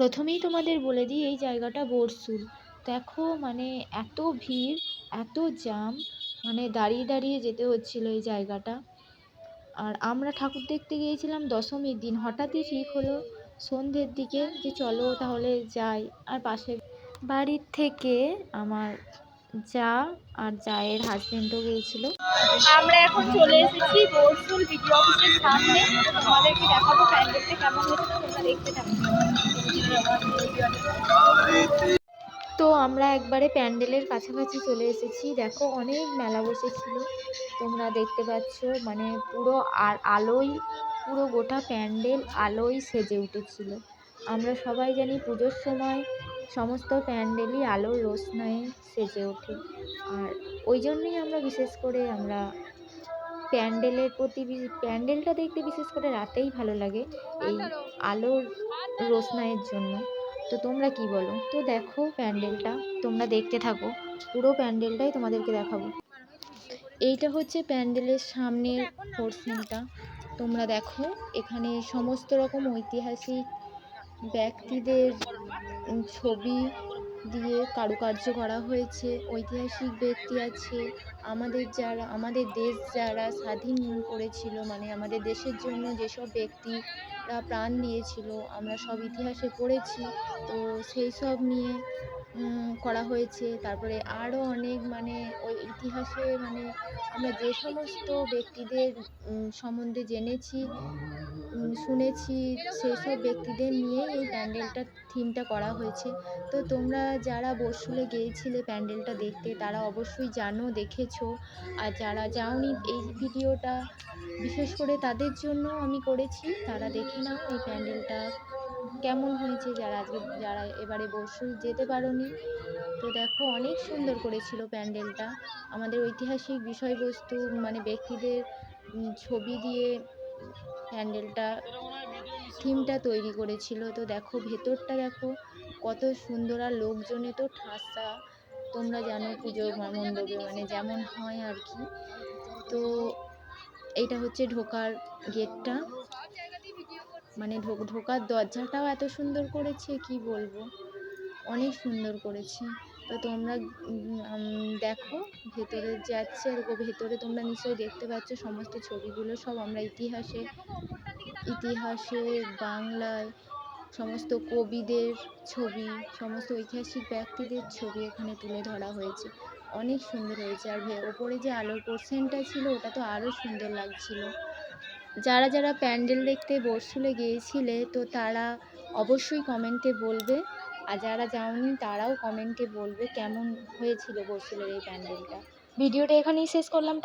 প্রথমেই তোমাদের বলে দিই, এই জায়গাটা বোরসুল। দেখো মানে এত ভিড়, এত জ্যাম মানে দাঁড়িয়ে দাঁড়িয়ে যেতে হচ্ছিল এই জায়গাটা। আর আমরা ঠাকুর দেখতে গিয়েছিলাম দশমীর দিন। হঠাৎই ঠিক হলো সন্ধ্যের দিকে যে চলো তাহলে যাই। আর পাশে বাড়ির থেকে আমার যা আর জায়ের হাজবেন্ডও গিয়েছিল। আমরা এখন চলে এসেছি বোরসুল বিডিও অফিসের সামনে। তোমাদেরকে দেখাবো প্যান্ডেলটা কেমন হয়েছে তোমরা দেখতে থাকো। তো আমরা একবারে প্যান্ডেলের কাছাকাছি চলে এসেছি। দেখো অনেক মেলা বসেছিল। তোমরা দেখতে পাচ্ছ মানে পুরো আর আলোয় পুরো গোটা প্যান্ডেল আলোয় সেজে উঠেছিল। আমরা সবাই জানি পুজোর সময় সমস্ত প্যান্ডেলই আলোর রোশনায়ে সেজে ওঠে। আর ওই জন্যই আমরা বিশেষ করে আমরা প্যান্ডেলের প্রতি প্যান্ডেলটা দেখতে বিশেষ করে রাতেই ভালো লাগে এই আলোর রোশনাইয়ের জন্য। তো তোমরা কি বলো? তো দেখো প্যান্ডেলটা, তোমরা দেখতে থাকো। পুরো প্যান্ডেলটাই তোমাদেরকে দেখাবো। এইটা হচ্ছে প্যান্ডেলের সামনের পোর্শনটা তোমরা দেখো, এখানে সমস্ত রকম ঐতিহাসিক ব্যক্তিদের ছবি দিয়ে কারুকার্য করা হয়েছে। ঐতিহাসিক ব্যক্তি আছে। আমাদের যারা, আমাদের দেশ যারা স্বাধীন করেছিল মানে আমাদের দেশের জন্য যেসব ব্যক্তিরা প্রাণ দিয়েছিল, আমরা সব ইতিহাসে পড়েছি। তো সেই সব নিয়ে করা হয়েছে। তারপরে আরও অনেক মানে ওই ইতিহাসে মানে আমরা যে সমস্ত ব্যক্তিদের সম্বন্ধে জেনেছি শুনেছি, সেই সব ব্যক্তিদের নিয়ে এই প্যান্ডেলটার থিমটা করা হয়েছে। তো তোমরা যারা বসুলে গিয়েছিলে প্যান্ডেলটা দেখতে, তারা অবশ্যই জানো, দেখেছ। আর যারা যাওনি এই ভিডিওটা, বিশেষ করে তাদের জন্য আমি করেছি, তারা দেখে নাও এই প্যান্ডেলটা কেমন হয়েছে যারা আজকে, যারা এবারে বসুল যেতে পারোনি? তো দেখো, অনেক সুন্দর করেছিল প্যান্ডেলটা। আমাদের ঐতিহাসিক বিষয়বস্তু মানে ব্যক্তিদের ছবি দিয়ে প্যান্ডেলটা, থিমটা তৈরি করেছিল। তো দেখো, ভেতরটা দেখো, কত সুন্দর। আর লোকজনে তো ঠাসা। তোমরা জানো পুজো মণ্ডপে মানে যেমন হয় আর কি। তো এইটা হচ্ছে ঢোকার গেটটা। মানে ঢোক ঢোকার দরজাটাও এত সুন্দর করেছে, কি বলব? অনেক সুন্দর করেছে। তো তোমরা দেখো, ভেতরে যাচ্ছে আর ভেতরে তোমরা নিশ্চয়ই দেখতে পাচ্ছ, সমস্ত ছবিগুলো সব আমরা ইতিহাসে ইতিহাসে, বাংলায়, সমস্ত কবিদের ছবি, সমস্ত ঐতিহাসিক ব্যক্তিদের ছবি এখানে তুলে ধরা হয়েছে। অনেক সুন্দর হয়েছে। আর ওপরে যে আলোর পোর্শনটা ছিল, ওটা তো আরও সুন্দর লাগছিল। যারা যারা প্যান্ডেল দেখতে বরসুলে গিয়েছিলে, তো তারা অবশ্যই কমেন্টে বলবে। আর যারা যাওনি, তারাও কমেন্টে বলবে কেমন হয়েছিল বরসুলের এই প্যান্ডেলটা। ভিডিওটা এখানেই শেষ করলাম